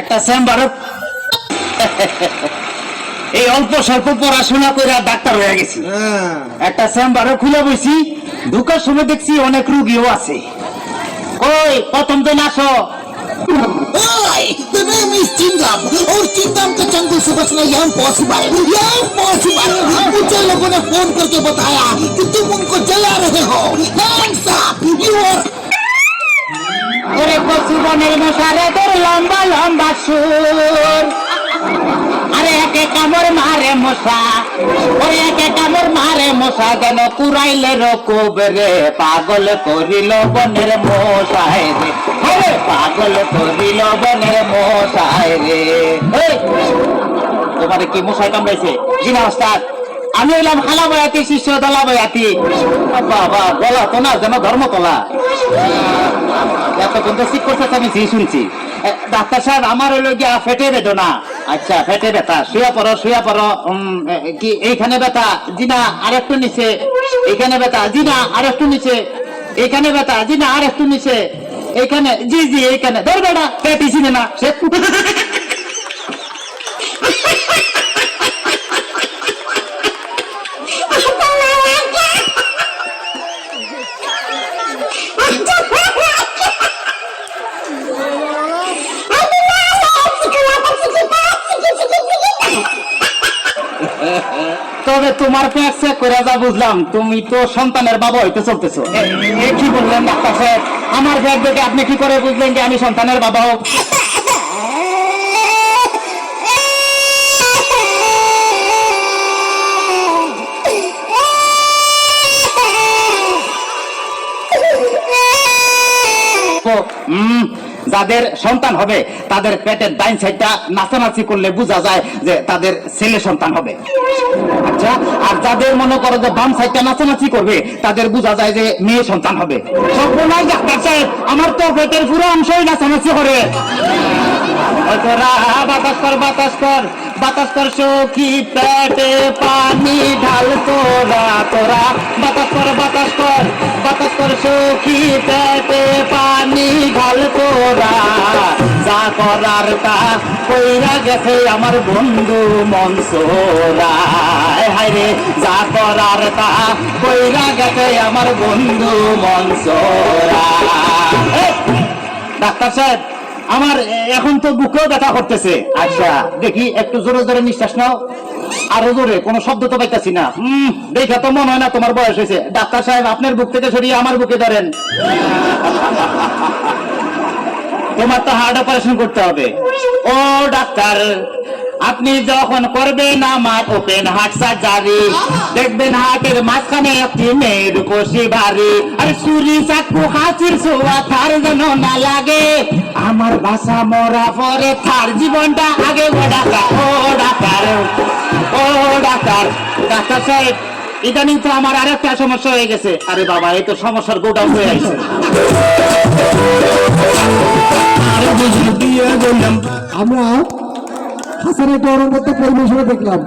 একটা চেম্বারে এই অল্প স্বল্প পড়াশোনা করে ডাক্তার হয়ে গেছি একটা চেম্বারে খুলে বসি ঢুকার সময় দেখছি অনেক রুগীও আছে কই প্রথম দিন আসো Oi, the name is Chingam और चिंगम का जंगल से बचना ये इम्पॉसिबल ये इम्पॉसिबल मुझे लोगों ने फोन करके बताया कि तुम उनको जला रहे हो हैंड्स अप यू आर ওরে কচু বনের মশারে তোর লম্বা লম্বা সুর। আরে একে কামড় মারে মশা, ওরে একে কামড় মারে মশা, যেন কুড়াইলে রকুব রে। পাগল করিল বনের মশায় রে। পাগল করিল বনের মশায় রে। তোমারে কি মশাই কামড়াইছে? জিনা ওস্তাদ। আমি হইলাম খালা বয়াতি শিষ্য দলা বয়াতি বাবা গলা তো না যেন ধর্মতলা এতক্ষণ তো ঠিক করতে আমি জি শুনছি। ডাক্তার সাহেব, আমার হলো গিয়া ফেটে বেদনা। আচ্ছা ফেটে ব্যথা। শুয়ে পড়ো শুয়ে পড়ো। কি, এইখানে ব্যথা, জিনা আর আরেকটু নিচে। এইখানে ব্যথা জি না আরেকটু নিচে। এইখানে ব্যথা জি না আরেকটু নিচে। এইখানে, জি জি, এইখানে। ধর বেটা পেটি চিনে না সে তবে তোমার পেট চেক করে যা বুঝলাম তুমি তো সন্তানের বাবা হইতে চলতেছো। কি বললেন ডাক্তার সাহেব? আমার পেট দেখে আপনি কি করে বুঝলেন যে আমি সন্তানের বাবা হোক? উম, যাদের সন্তান হবে, তাদের পেটের ডাইন সাইডটা নাচানাচি করলে বোঝা যায় যে তাদের ছেলে সন্তান হবে। আচ্ছা আর যাদের মনে করো যে বাম সাইডটা নাচানাচি করবে, তাদের বোঝা যায় যে মেয়ে সন্তান হবে। ডাক্তার সাহেব, আমার তো পেটের পুরো অংশই নাচানাচি করে। বাতাস কর বাতাস কর বাতাস কর সখী, পেটে পানি ঢাল তোরা তোরা। বাতাস কর বাতাস কর বাতাস কর সখী, পেটে পানি যা করার তা কইরা গেছে আমার বন্ধু মনসোরা। যা করার তা কইরা গেছে আমার বন্ধু মনসোরা। ডাক্তার সাহেব, আমার এখন তো বুকেও ব্যথা করতেছে। আচ্ছা দেখি একটু জোরে জোরে নিঃশ্বাস নাও। আরও জোরে, কোনো শব্দ তো পাইতাছি না। হম, দেখে তো মনে হয় না তোমার বয়স হয়েছে। ডাক্তার সাহেব, আপনার বুক থেকে সরিয়ে আমার বুকে ধরেন। তোমার তো হার্ট অপারেশন করতে হবে। ও ডাক্তার আপনি যখন করবেন আমার ওপেন হার্ট সার্জারি দেখবেন হার্টের মাঝখানে একটি মেয়ের কষি বাড়ি। আর চুরি চাকু হাসির ছোঁয়া থার যেন না লাগে। আমার বাসা মরা পরে থার জীবনটা আগে ও ডাক্তার ও ডাক্তার ও ডাক্তার। ডাক্তার সাহেব ইদানিং তো আমার আরেকটা সমস্যা হয়ে গেছে। আরে বাবা এই তো সমস্যার গোডাউন হয়ে আছে আমরা হাসানের গৌরবত্ব পরিবেশনে দেখলাম।